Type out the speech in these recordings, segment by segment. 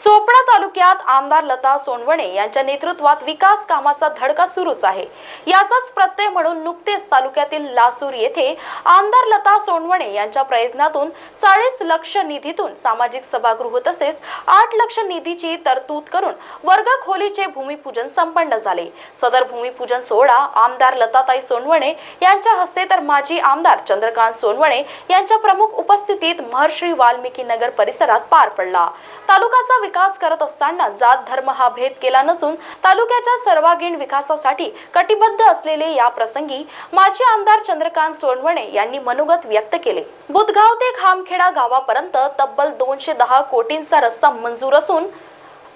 चोपडा तालुक्यात आमदार लता सोनवणे यांच्या नेतृत्वात विकास कामाचा धडका सुरूच आहे. याचाच प्रत्यय म्हणून नुकतेच तालुक्यातील लासूर येथे आमदार लता सोनवणे यांच्या प्रयत्नातून चाळीस लक्ष निधीतून सामाजिक सभागृह तसेच आठ लक्ष निधीची तरतूद करून वर्ग खोलीचे भूमिपूजन संपन्न झाले. सदर भूमिपूजन सोहळा आमदार लताताई सोनवणे यांच्या हस्ते तर माजी आमदार चंद्रकांत सोनवणे यांच्या प्रमुख उपस्थितीत महर्षी वाल्मिकी नगर परिसरात पार पडला. तालुकाचा विकास करत असताना जात धर्म हा भेद केला नसून तालुक्याच्या सर्वांगीण विकासासाठी कटिबद्ध असलेले या प्रसंगी माजी आमदार चंद्रकांत सोनवणे यांनी मनोगत व्यक्त केले. बुधगाव ते खामखेडा गावापर्यंत तब्बल दोनशे दहा कोटींचा रस्ता मंजूर असून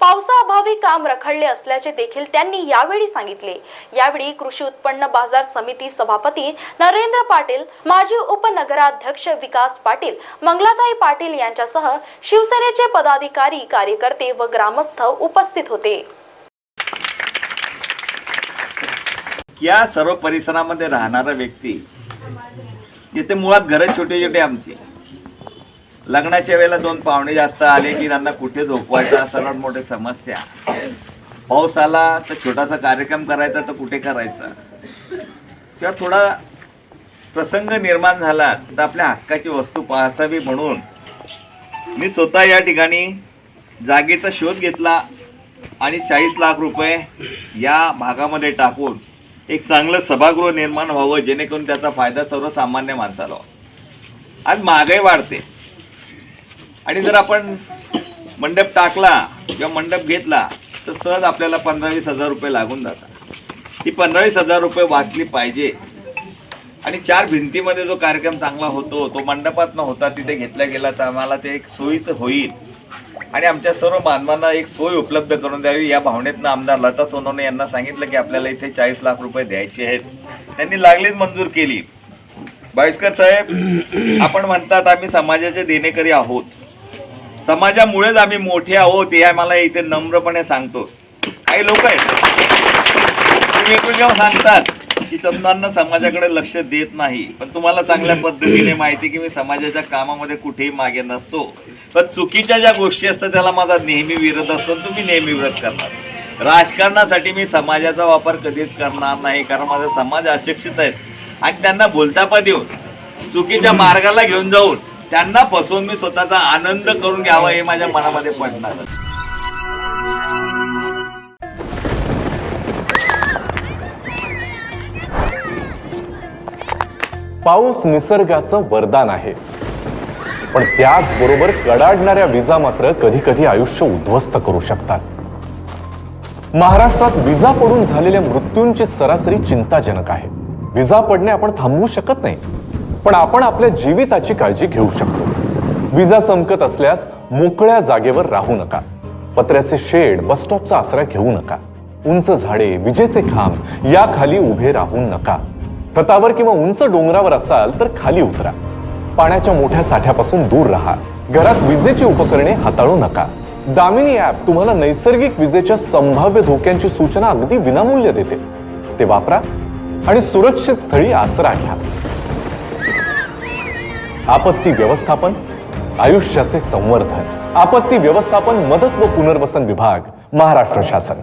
पावसाअभावी काम रखडले असल्याचे देखील त्यांनी यावेळी सांगितले. यावेळी कृषी उत्पन्न बाजार समिती सभापती नरेंद्र पाटील माजी उपनगराध्यक्ष विकास पाटील मंगलाताई पाटील यांच्यासह शिवसेनेचे पदाधिकारी कार्यकर्ते व ग्रामस्थ उपस्थित होते. या सर्व परिसरामध्ये राहणारा व्यक्ती जिथे मुळात घरं छोटे छोटे आमचे लग्नाच्या वेळेला दोन पाहुणे जास्त आले की त्यांना कुठे झोपवायचा? सर्वात मोठी समस्या. पाऊस आला तर छोटासा कार्यक्रम करायचा तर कुठे करायचा? किंवा थोडा प्रसंग निर्माण झाला तर आपल्या हक्काची वस्तू पाहासावी म्हणून मी स्वतः या ठिकाणी जागेचा शोध घेतला आणि चाळीस लाख रुपये या भागामध्ये टाकून एक चांगलं सभागृह निर्माण व्हावं जेणेकरून त्याचा फायदा सर्वसामान्य माणसाला आज महागाई वाढते. आणि जर आपण मंडप टाकला किंवा मंडप घेतला तर सहज आपल्याला पंधरा वीस हजार रुपये लागून जातात. ती पंधरा वीस हजार रुपये वाचली पाहिजे. आणि चार भिंतीमध्ये जो कार्यक्रम चांगला होतो तो मंडपात न होता तिथे घेतला गेला तर आम्हाला ते एक सोयीचं होईल. आणि आमच्या सर्व बांधवांना एक सोय उपलब्ध करून द्यावी. या भावनेतनं आमदार लता सोनवणे यांना सांगितलं की आपल्याला इथे चाळीस लाख रुपये द्यायचे आहेत. त्यांनी लागलीच मंजूर केली. बायस्कर साहेब आपण म्हणतात आम्ही समाजाचे देणेकरी आहोत. समाजामुळेच आम्ही मोठे आहोत हे आम्हाला इथे नम्रपणे सांगतो. काही लोक आहेत वेगवेगळ्या सांगतात की समजांना समाजाकडे लक्ष देत नाही. पण तुम्हाला चांगल्या पद्धतीने माहिती की मी समाजाच्या कामामध्ये कुठेही मागे नसतो. पण चुकीच्या ज्या गोष्टी असतात त्याला माझा नेहमी विरोध असतो आणि तुम्ही नेहमी विरोध करणार राजकारणासाठी मी समाजाचा वापर कधीच करणार नाही कारण माझा समाज अशिक्षित आहेत आणि त्यांना बोलतापा देऊन चुकीच्या मार्गाला घेऊन जाऊन त्यांना फसवून मी स्वतःचा आनंद करून घ्यावा हे माझ्या मनामध्ये पडणार. पाऊस निसर्गाचं वरदान आहे. पण त्याचबरोबर कडाडणाऱ्या विजा मात्र कधी कधी आयुष्य उद्ध्वस्त करू शकतात. महाराष्ट्रात विजा पडून झालेल्या मृत्यूंची सरासरी चिंताजनक आहे. विजा पडणे आपण थांबवू शकत नाही. पण आपण आपल्या जीविताची काळजी घेऊ शकतो. विजा चमकत असल्यास मोकळ्या जागेवर राहू नका. पत्र्याचे शेड बसस्टॉपचा आसरा घेऊ नका. उंच झाडे विजेचे खांब या खाली उभे राहू नका. छतावर किंवा उंच डोंगरावर असाल तर खाली उतरा. पाण्याच्या मोठ्या साठ्यापासून दूर राहा. घरात विजेची उपकरणे हाताळू नका. दामिनी ऍप तुम्हाला नैसर्गिक विजेच्या संभाव्य धोक्यांची सूचना अगदी विनामूल्य देते. ते वापरा आणि सुरक्षित स्थळी आसरा घ्या. आपत्ती व्यवस्थापन आयुष्याचे संवर्धन आपत्ती व्यवस्थापन मदत व पुनर्वसन विभाग महाराष्ट्र शासन.